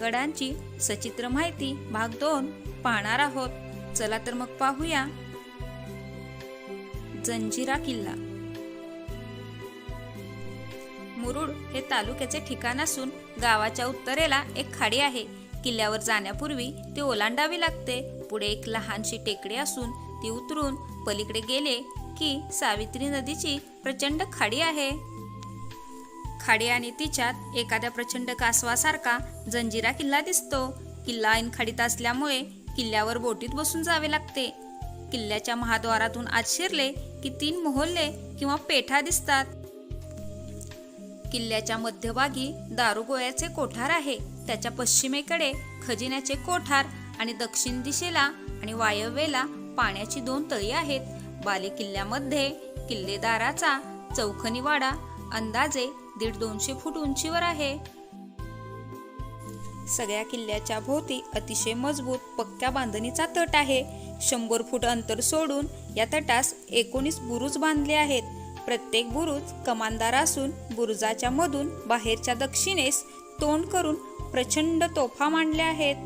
गडांची सचित्र माहिती भाग दोन पाहणार आहोत. चला तर मग पाहूया. जंजिरा किल्ला. मुरुड हे तालुक्याचे ठिकाण असून गावाच्या उत्तरेला एक खाडी आहे. किल्ल्यावर जाण्यापूर्वी ती ओलांडावी लागते. पुढे एक लहानशी टेकडी असून ती उतरून पलीकडे गेले की सावित्री नदीची प्रचंड खाडी आहे. खाडी आणि तिच्यात एखाद्या प्रचंड कासवासारखा जंजिरा किल्ला दिसतो. किल्ला ऐनखाडीत असल्यामुळे किल्ल्यावर बोटीत बसून जावे लागते. किल्ल्याच्या महाद्वारातून आत शिरले की तीन मोहल्ले किंवा पेठा दिसतात. किल्ल्याच्या मध्यभागी दारुगोळ्याचे कोठार आहे. त्याच्या पश्चिमेकडे खजिन्याचे कोठार आणि दक्षिण दिशेला आणि वायव्येला पाण्याची दोन तळी आहेत. बाले किल्ल्यामध्ये किल्लेदाराचा चौखनी वाडा अंदाजे दीड दोनशे फूट उंचीवर आहे. सगळ्या किल्ल्याच्या भोवती अतिशय मजबूत पक्क्या बांधणीचा तट आहे. शंभर फूट अंतर सोडून या तटास एकोणीस बुरुज बांधले आहेत. प्रत्येक बुरुज कमानदार असून बुरुजाच्या मधून बाहेरच्या दक्षिणेस तोंड करून प्रचंड तोफा मांडल्या आहेत.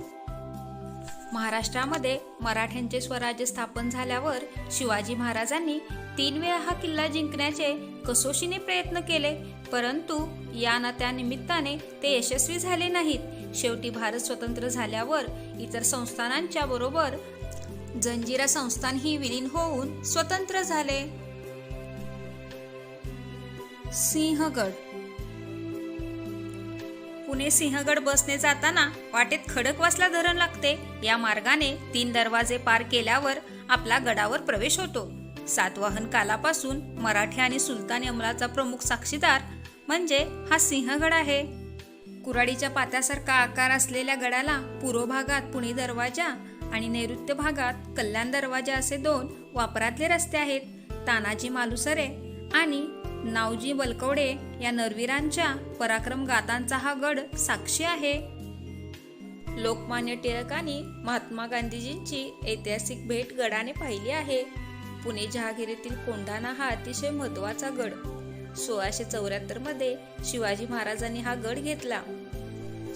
महाराष्ट्रामध्ये मराठ्यांचे स्वराज्य स्थापन झाल्यावर शिवाजी महाराजांनी तीन वेळा हा किल्ला जिंकण्याचे कसोशीने प्रयत्न केले परंतु या नात्या निमित्ताने ते यशस्वी झाले नाहीत. शेवटी भारत स्वतंत्र झाल्यावर इतर संस्थानांच्या बरोबर जंजिरा संस्थान ही विलीन होऊन स्वतंत्र झाले. सिंहगड पुणे सिंहगड बसने जाताना वाटेत खडकवासला धरण लागते. या मार्गाने तीन दरवाजे पार केल्यावर आपला गडावर प्रवेश होतो. सातवाहन कालापासून मराठी आणि सुलतानी अंमलाचा प्रमुख साक्षीदार म्हणजे हा सिंहगड आहे. कुराडीच्या पात्यासारखा आकार असलेल्या गडाला पूर्व भागात पुणे दरवाजा आणि नैऋत्य भागात कल्याण दरवाजा असे दोन वापरातले रस्ते आहेत. तानाजी मालुसरे आणि नावजी बलकवडे या नरवीरांच्या पराक्रम गाथांचा हा गड साक्षी आहे. लोकमान्य टिळकांनी महात्मा गांधीजींची ऐतिहासिक भेट गडाने पाहिली आहे. पुणे जहागिरीतील कोंढाणा हा अतिशय महत्त्वाचा गड. सोळाशे चौऱ्याहत्तरमध्ये शिवाजी महाराजांनी हा गड घेतला.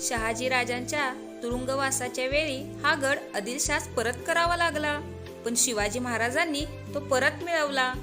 शहाजी राजांच्या तुरुंगवासाच्या वेळी हा गड आदिलशास परत करावा लागला. पण शिवाजी महाराजांनी तो परत मिळवला.